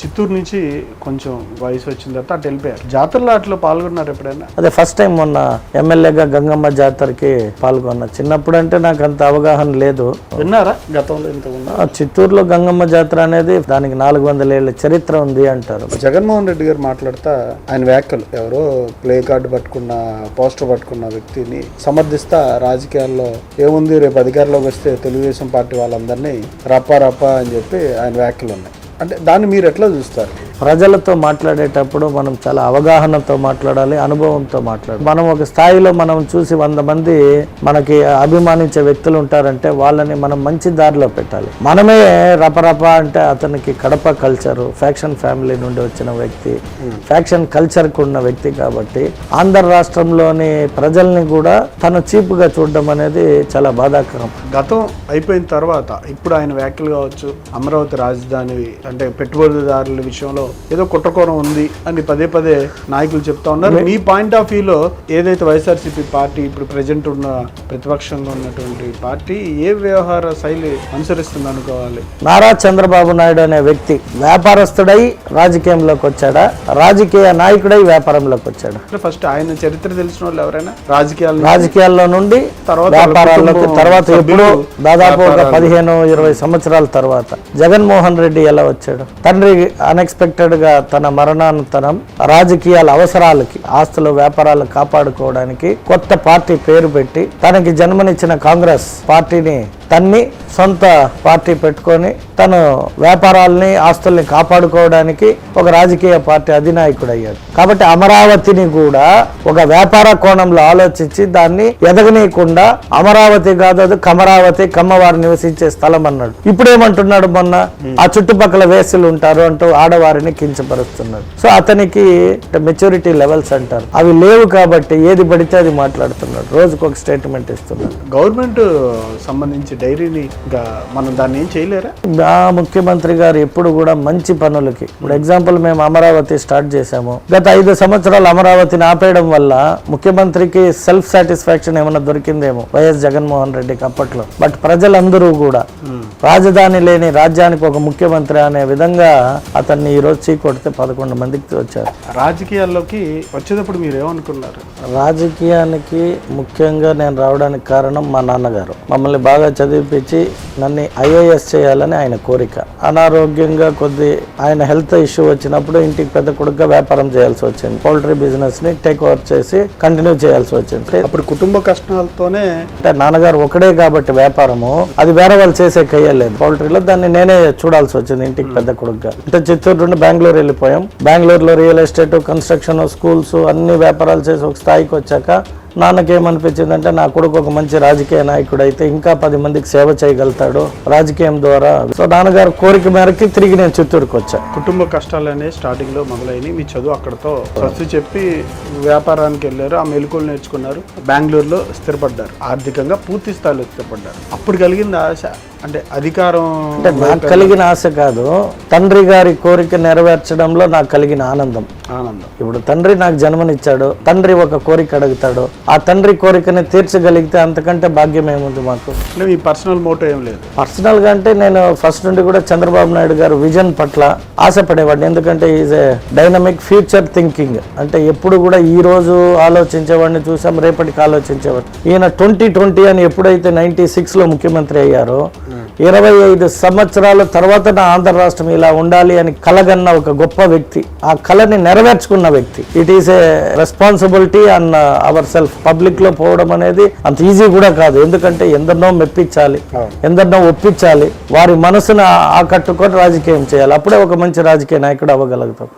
చిత్తూరు నుంచి కొంచెం వయసు వచ్చిన తర్వాత అటు వెళ్ళిపోయారు. జాతరలో అట్లా పాల్గొన్నారు ఎప్పుడైనా? అదే ఫస్ట్ టైం మొన్న ఎమ్మెల్యేగా గంగమ్మ జాతరకి పాల్గొన్నా. చిన్నప్పుడు అంటే నాకు అంత అవగాహన లేదు. విన్నారా? గతంలో ఇంత చిత్తూరులో గంగమ్మ జాతర అనేది దానికి నాలుగు వందల ఏళ్ళ చరిత్ర ఉంది అంటారు. జగన్మోహన్ రెడ్డి గారు మాట్లాడుతా ఆయన వ్యాఖ్యలు. ఎవరో ప్లే కార్డు పట్టుకున్న పోస్టర్ పట్టుకున్న వ్యక్తిని సమర్థిస్తా రాజకీయాల్లో ఏముంది? రేపు అధికారంలోకి వస్తే తెలుగుదేశం పార్టీ వాళ్ళందరినీ రప్పా రప్పా అని చెప్పి ఆయన వ్యాఖ్యలు ఉన్నాయి. అంటే దాన్ని మీరు ఎట్లా చూస్తారు? ప్రజలతో మాట్లాడేటప్పుడు మనం చాలా అవగాహనతో మాట్లాడాలి అనుభవంతో మాట్లాడాలి. మనం ఒక స్థాయిలో మనం చూసి వంద మంది మనకి అభిమానించే వ్యక్తులు ఉంటారంటే వాళ్ళని మనం మంచి దారిలో పెట్టాలి. మనమే రపరప అంటే అతనికి కడప కల్చర్ ఫ్యాక్షన్ ఫ్యామిలీ నుండి వచ్చిన వ్యక్తి. ఫ్యాక్షన్ కల్చర్కి ఉన్న వ్యక్తి కాబట్టి ఆంధ్ర రాష్ట్రంలోని ప్రజల్ని కూడా తను చీపుగా చూడడం అనేది చాలా బాధాకరం. గతం అయిపోయిన తర్వాత ఇప్పుడు ఆయన వ్యాఖ్యలు కావచ్చు అమరావతి రాజధాని అంటే పెట్టుబడిదారుల విషయంలో ఏదో కుట్రకోణం ఉంది అని పదే పదే నాయకులు చెప్తా ఉన్నారు. మీ పాయింట్ ఆఫ్ వ్యూలో ఏదైతే వైఎస్ఆర్సీపీ పార్టీ ఇప్పుడు ప్రజెంట్ ఉన్న ప్రతిపక్షంగా ఉన్నటువంటి పార్టీ ఏ వ్యవహార శైలి అనుసరిస్తుంది అనుకోవాలి? నారా చంద్రబాబు నాయుడు అనే వ్యక్తి వ్యాపారస్తుడై రాజకీయంలోకి వచ్చాడా? రాజకీయ నాయకుడై వ్యాపారంలోకి వచ్చాడా? ఫస్ట్ ఆయన చరిత్ర తెలిసిన వాళ్ళు ఎవరైనా రాజకీయాలు రాజకీయాల నుండి తర్వాత వ్యాపారాల్లోకి కుటుంబం తర్వాత ఎప్పుడో సభ్యులు దాదాపు ఒక. పదిహేను ఇరవై సంవత్సరాల తర్వాత జగన్మోహన్ రెడ్డి ఎలా వచ్చాడు? తండ్రి అన్ఎక్స్పెక్టెడ్ గా తన మరణానంతరం రాజకీయాల అవసరాలకి ఆస్తులు వ్యాపారాలు కాపాడుకోవడానికి కొత్త పార్టీ పేరు పెట్టి తనకి జన్మనిచ్చిన కాంగ్రెస్ పార్టీని తన్ని సొంత పార్టీ పెట్టుకొని తను వ్యాపారాల్ని ఆస్తుల్ని కాపాడుకోవడానికి ఒక రాజకీయ పార్టీ అధినాయకుడు అయ్యాడు కాబట్టి అమరావతిని కూడా ఒక వ్యాపార కోణంలో ఆలోచించి దాన్ని ఎదగనీయకుండా అమరావతి కాదు అది కమరావతి కమ్మవారు నివసించే స్థలం అన్నాడు. ఇప్పుడు ఏమంటున్నాడు మొన్న ఆ చుట్టుపక్కల వేసులు ఉంటారు అంటూ ఆడవారిని కించపరుస్తున్నాడు. సో అతనికి మెచ్యూరిటీ లెవెల్స్ అంటారు. అవి లేవు కాబట్టి ఏది పడితే అది మాట్లాడుతున్నాడు. రోజుకు ఒక స్టేట్మెంట్ ఇస్తున్నాడు. గవర్నమెంట్ సంబంధించి డైరీని ఇంకా మనం దాన్ని ఏం చేయలేరా? ఆ ముఖ్యమంత్రి గారు ఎప్పుడు కూడా మంచి పనులకి. ఇప్పుడు ఎగ్జాంపుల్ మేము అమరావతి స్టార్ట్ చేశాము. గత ఐదు సంవత్సరాలు అమరావతిని ఆపేయడం వల్ల ముఖ్యమంత్రికి సెల్ఫ్ సాటిస్ఫాక్షన్ ఏమైనా దొరికిందేమో వైఎస్ జగన్మోహన్ రెడ్డికి అప్పట్లో. బట్ ప్రజలందరూ కూడా రాజధాని లేని రాజ్యానికి ఒక ముఖ్యమంత్రి అనే విధంగా అతన్ని ఈ రోజు చీకొడితే పదకొండు మందికి వచ్చారు. రాజకీయాల్లోకి వచ్చేటప్పుడు మీరు ఏమనుకున్నారు రాజకీయానికి ముఖ్యంగా నేను రావడానికి కారణం మా నాన్నగారు. మమ్మల్ని బాగా చదివిపించి నన్ను ఐఏఎస్ చేయాలని ఆయన కోరిక. అనారోగ్యంగా కొద్ది ఆయన హెల్త్ ఇష్యూ వచ్చినప్పుడు ఇంటికి పెద్ద కొడుకుగా వ్యాపారం చేయాల్సి వచ్చింది. పౌల్ట్రీ బిజినెస్ని టేక్ ఓవర్ చేసి కంటిన్యూ చేయాల్సి వచ్చింది. అప్పుడు కుటుంబ కష్టాలతోనే అంటే నాన్నగారు ఒకడే కాబట్టి వ్యాపారము అది వేరే వాళ్ళు చేసే కయ్యలేదు పౌల్ట్రీలో దాన్ని నేనే చూడాల్సి వచ్చింది ఇంటికి పెద్ద కొడుకుగా. అంటే చిత్తూరు నుండి బెంగళూరు వెళ్ళిపోయాం. బెంగళూరులో రియల్ ఎస్టేట్ కన్స్ట్రక్షన్ స్కూల్స్ అన్ని వ్యాపారాలు చేసి ఒక స్థాయికి వచ్చాక నాన్నకేమనిపించిందంటే నా కొడుకు ఒక మంచి రాజకీయ నాయకుడు అయితే ఇంకా పది మందికి సేవ చేయగలుగుతాడు రాజకీయం ద్వారా. సో నాన్నగారు కోరిక మేరకి తిరిగి నేను చిత్తూరుకు వచ్చా కుటుంబ కష్టాలు అనేవి స్టార్టింగ్లో మొదలైనవి. మీ చదువు అక్కడతో ఫస్ట్ చెప్పి వ్యాపారానికి వెళ్ళారు. ఆ మెలకువలు నేర్చుకున్నారు. బెంగళూరులో స్థిరపడ్డారు. ఆర్థికంగా పూర్తి స్థాయిలో స్థిరపడ్డారు. అప్పుడు కలిగింది ఆశ. అంటే అధికారం అంటే నాకు కలిగిన ఆశ కాదు. తండ్రి గారి కోరిక నెరవేర్చడంలో నాకు కలిగిన ఆనందం. ఆనందం. ఇప్పుడు తండ్రి నాకు జన్మనిచ్చాడు. తండ్రి ఒక కోరిక అడుగుతాడు. ఆ తండ్రి కోరికని తీర్చగలిగితే అంతకంటే భాగ్యం ఏముంది మాకు? అంటే మీ పర్సనల్ మోటో ఏం లేదు. పర్సనల్గా అంటే నేను ఫస్ట్ నుండి కూడా చంద్రబాబు నాయుడు గారు విజన్ పట్ల ఆశపడేవాడిని. ఎందుకంటే is a dynamic future thinking అంటే ఎప్పుడు కూడా ఈ రోజు ఆలోచించేవాడిని చూసాం రేపటికి ఆలోచించేవాడు ఈయన ట్వంటీ ట్వంటీ అని ఎప్పుడైతే నైన్టీ సిక్స్లో ముఖ్యమంత్రి అయ్యారో ఇరవై ఐదు సంవత్సరాల తర్వాత నా ఆంధ్ర రాష్ట్రం ఇలా ఉండాలి అని కలగన్న ఒక గొప్ప వ్యక్తి. ఆ కళని నెరవేర్చుకున్న వ్యక్తి. ఇట్ ఈస్ ఏ రెస్పాన్సిబిలిటీ అన్న అవర్ సెల్ఫ్ పబ్లిక్లో పోవడం అనేది అంత ఈజీ కూడా కాదు. ఎందుకంటే ఎందరినో మెప్పించాలి ఎందరినో ఒప్పించాలి. వారి మనసును ఆకట్టుకొని రాజకీయం చేయాలి. అప్పుడే ఒక మంచి రాజకీయ నాయకుడు అవ్వగలుగుతాం.